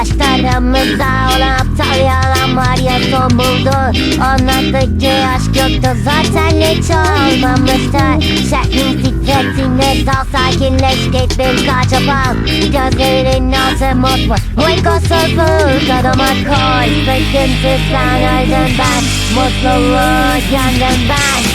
Aşklarımızda son buldu. Anladık ki aşk yoktu. Zaten hiç olmamıştı Şeklin titrettiğinde dal sakinleş git bir kaçıp al Gözlerin altı mutlu. Uykusuzluk adama koy. Sıkıntısından öldüm ben. Mutluluğu yandım ben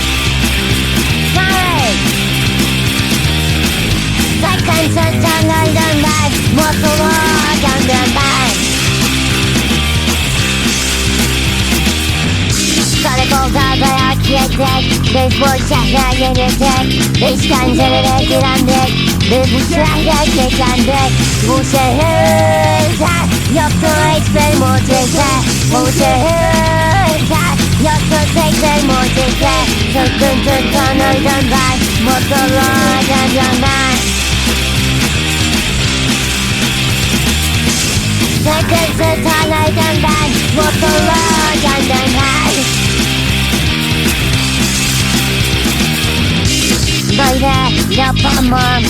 Biz bu şehre yenildik İşkencelere direndik. Biz bu şehre keklendik Bu şehirde Yoktu hiçbir mucize. Bu şehirde Yoktu tek bir mucize. Sıkıntıdan öldüm ben Mutluluğa döndüm ben Sıkıntıdan öldüm ben Mutluluğa döndüm ben yapamam.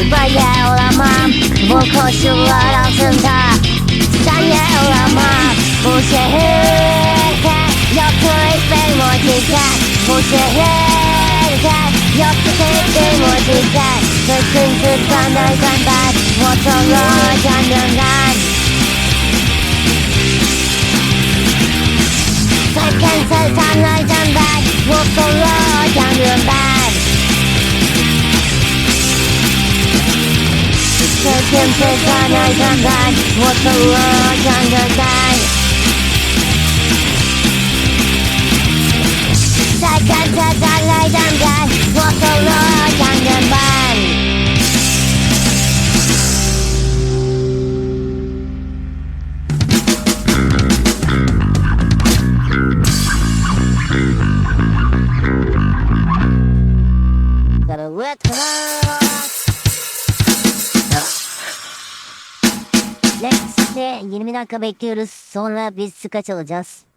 Böyle olamam. Bu koşullar altında Senle olamam. Bu şehirde Yoktu hiçbir mucize. Bu şehirde Yoktu hiçbir mucize. Sıkıntıdan öldüm ben Mutluluğa döndüm Sıkıntıdan öldüm ben Mutluluğa döndüm ben Sıkıntıdan öldüm ben Mutluluğa döndüm Let's 20 dakika bekliyoruz. Sonra biz sıka çalacağız.